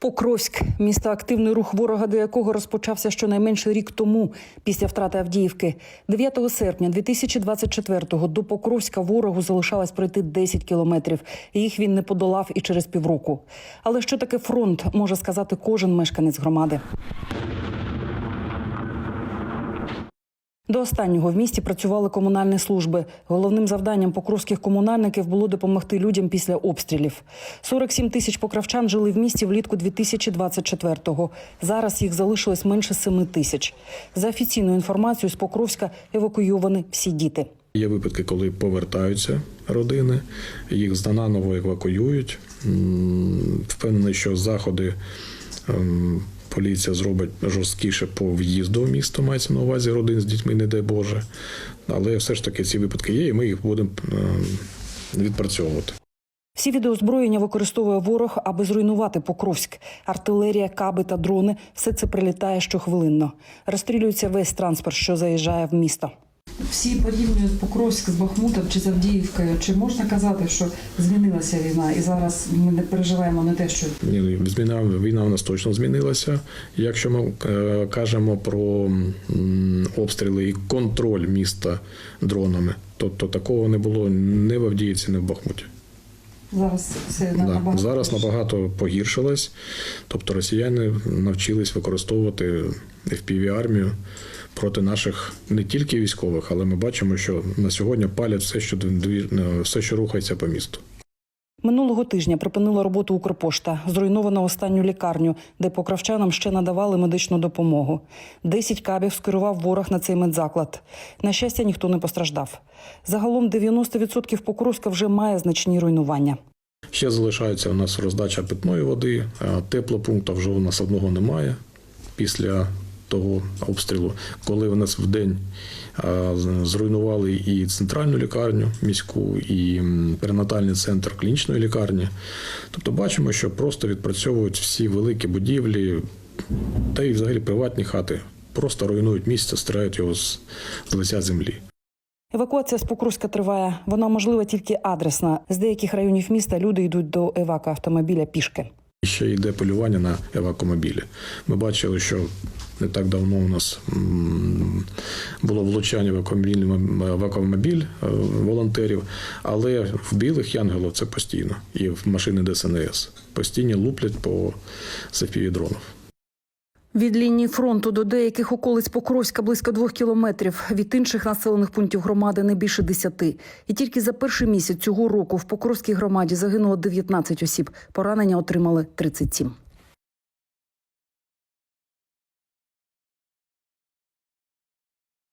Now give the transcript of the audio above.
Покровськ місто активний рух ворога, до якого розпочався щонайменше рік тому після втрати Авдіївки. 9 серпня 2024-го до Покровська ворогу залишалось пройти 10 кілометрів. Їх він не подолав і через півроку. Але що таке фронт, може сказати кожен мешканець громади. До останнього в місті працювали комунальні служби. Головним завданням покровських комунальників було допомогти людям після обстрілів. 47 тисяч покровчан жили в місті влітку 2024-го. Зараз їх залишилось менше 7 тисяч. За офіційною інформацією, з Покровська евакуйовані всі діти. Є випадки, коли повертаються родини, їх знаново евакуюють. Впевнений, що заходи ем, поліція зробить жорсткіше по в'їзду в місто, мається на увазі родин з дітьми, не дай Боже. Але все ж таки ці випадки є, і ми їх будемо ем, відпрацьовувати. Всі відеозброєння використовує ворог, аби зруйнувати Покровськ. Артилерія, каби та дрони все це прилітає щохвилинно. Розстрілюється весь транспорт, що заїжджає в місто. Всі порівнюють Покровськ з Бахмутом чи з Авдіївкою. Чи можна казати, що змінилася війна, і зараз ми не переживаємо не те, що Ні, Зміна війна у нас точно змінилася. Якщо ми е, кажемо про обстріли і контроль міста дронами, то, то такого не було ні в Авдіївці, ні в Бахмуті. Зараз Да. набагато Зараз набагато погіршилось. Тобто росіяни навчились використовувати fpv армію проти наших не тільки військових, але ми бачимо, що на сьогодні палять все, що все, що рухається по місту. Минулого тижня припинила роботу Укрпошта, зруйновано останню лікарню, де покровчанам ще надавали медичну допомогу. Десять кабів скерував ворог на цей медзаклад. На щастя, ніхто не постраждав. Загалом 90% Покровська вже має значні руйнування. Ще залишається у нас роздача питної води, теплопункту вже у нас одного немає після того обстрілу, коли у нас в день зруйнували і центральну лікарню міську, і перинатальний центр клінічної лікарні. Тобто бачимо, що просто відпрацьовують всі великі будівлі та й взагалі приватні хати. Просто руйнують місце, стирають його з, лиця землі. Евакуація з Покровська триває. Вона можлива тільки адресна. З деяких районів міста люди йдуть до евака автомобіля пішки. Ще йде полювання на евакомобілі. Ми бачили, що не так давно у нас було влучання в евакомобіль, е, волонтерів, але в білих янголів це постійно. І в машини ДСНС постійно луплять по cfpv дронів. Від лінії фронту до деяких околиць Покровська близько двох кілометрів. Від інших населених пунктів громади не більше десяти. І тільки за перший місяць цього року в Покровській громаді загинуло 19 осіб. Поранення отримали 37.